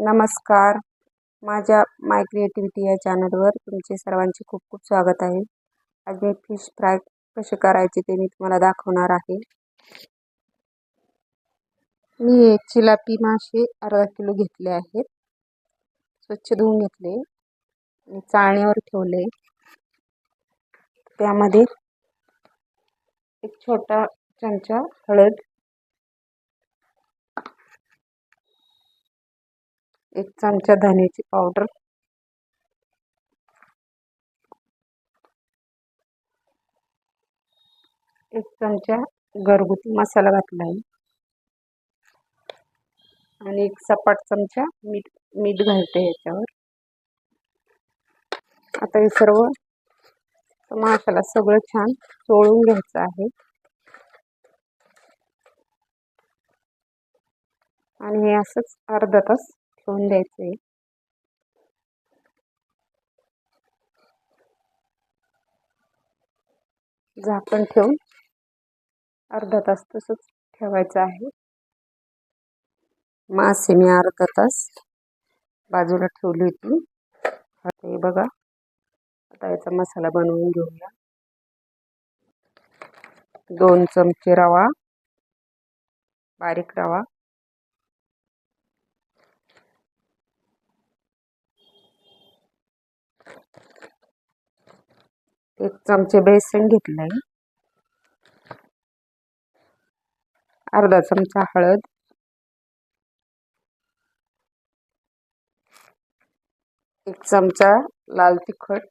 नमस्कार. माझ्या माय क्रिएटिव्हिटी या चॅनलवर तुमचे सर्वांचे खूप खूप स्वागत आहे. आज मी फिश फ्राय कसे करायचे ते मी तुम्हाला दाखवणार आहे. मी हे चिलापी मासे अर्धा किलो घेतले आहेत. स्वच्छ धुवून घेतले. आणि चाळणीवर ठेवले. त्यामध्ये एक छोटा चमचा हळद एक चमचा धन्याची पावडर एक चमचा घरगुती मसाला घातला आहे. आणि एक सपाट चमचा मीठ मीठ घालते याच्यावर आता हे सर्व माशाला सगळं छान चोळून घ्यायचं आहे. आणि हे असंच अर्धा तास ठेवून द्यायचे. झाकण ठेवून अर्धा तास तसंच ठेवायचं आहे. मासे मी अर्धा तास बाजूला ठेवली होती. हे बघा. आता याचा मसाला बनवून घेऊया. दोन चमचे रवा. बारीक रवा. एक चमचे बेसन घेतलंय. अर्धा चमचा हळद. एक चमचा लाल तिखट.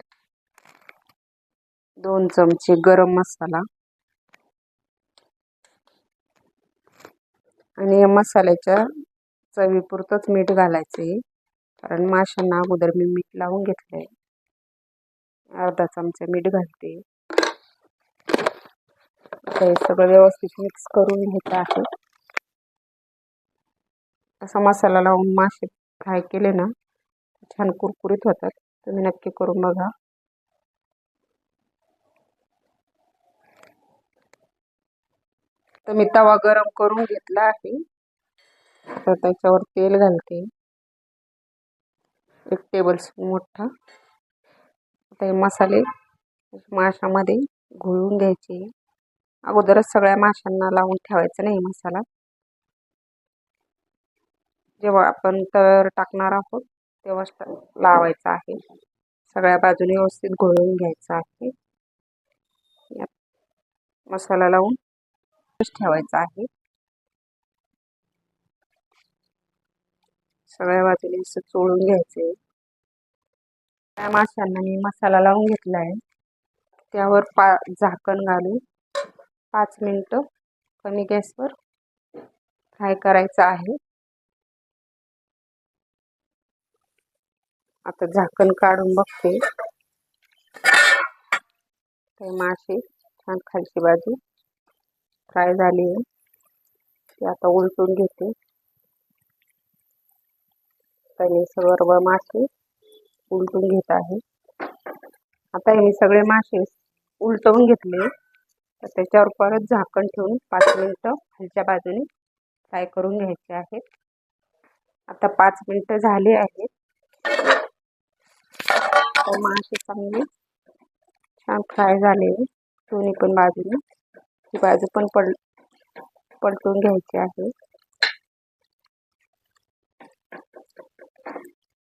दोन चमचे गरम मसाला. आणि या मसाल्याच्या चवीपुरतंच मीठ घालायचं आहे कारण माशांना अगोदर मी मीठ लावून घेतलं आहे अर्धा चमचा मीठ घालते. हे सगळं व्यवस्थित मिक्स करून घ्यायचं आहे. असा मसाला लावून मासे फ्राय केले ना छान कुरकुरीत होतात. तुम्ही नक्की करून बघा. तर मी तवा गरम करून घेतला आहे. तर त्याच्यावर तेल घालते. एक टेबल स्पून मोठा. ते हे मसाले माशामध्ये घोळून घ्यायचे. अगोदरच सगळ्या माशांना लावून ठेवायचं नाही मसाला. जेव्हा आपण तर टाकणार आहोत तेव्हाच लावायचा आहे. सगळ्या बाजूने व्यवस्थित घोळून घ्यायचं आहे. मसाला लावून ठेवायचा आहे. सगळ्या बाजूने असं चोळून घ्यायचे. त्या माशांना मी मसाला लावून घेतला आहे त्यावर पा झाकण घालून पाच मिनटं कमी गॅसवर फ्राय करायचं आहे. आता झाकण काढून बघते. ते मासे छान खालची बाजू फ्राय झाली आहे. ते आता उलटून घेते. सर्व मासे. उलटून घेत आहे. आता हे मी सगळे मासे उलटवून घेतले. तर त्याच्यावर परत झाकण ठेवून पाच मिनटं खालच्या बाजूने फ्राय करून घ्यायचे आहेत. आता पाच मिनटं झाले आहेत. तर मासे चांगले छान फ्राय झाले. दोन्ही पण बाजूने. ही बाजू पण पल पलटून घ्यायची आहे.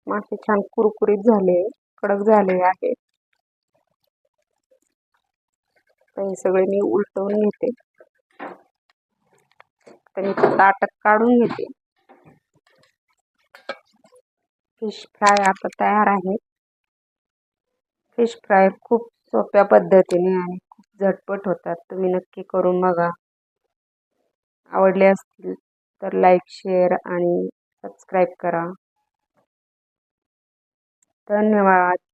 मासे छान कुरकुरीत झाले कडक झाले आहेत. हे सगळे मी उलटवून घेते. तर ताटक काढून घेते. फिश फ्राय आता तयार आहे फिश फ्राय खूप सोप्या पद्धतीने आणि खूप झटपट होतात. तुम्ही नक्की करून बघा. आवडले असतील तर लाईक शेअर आणि सबस्क्राईब करा. धन्यवाद.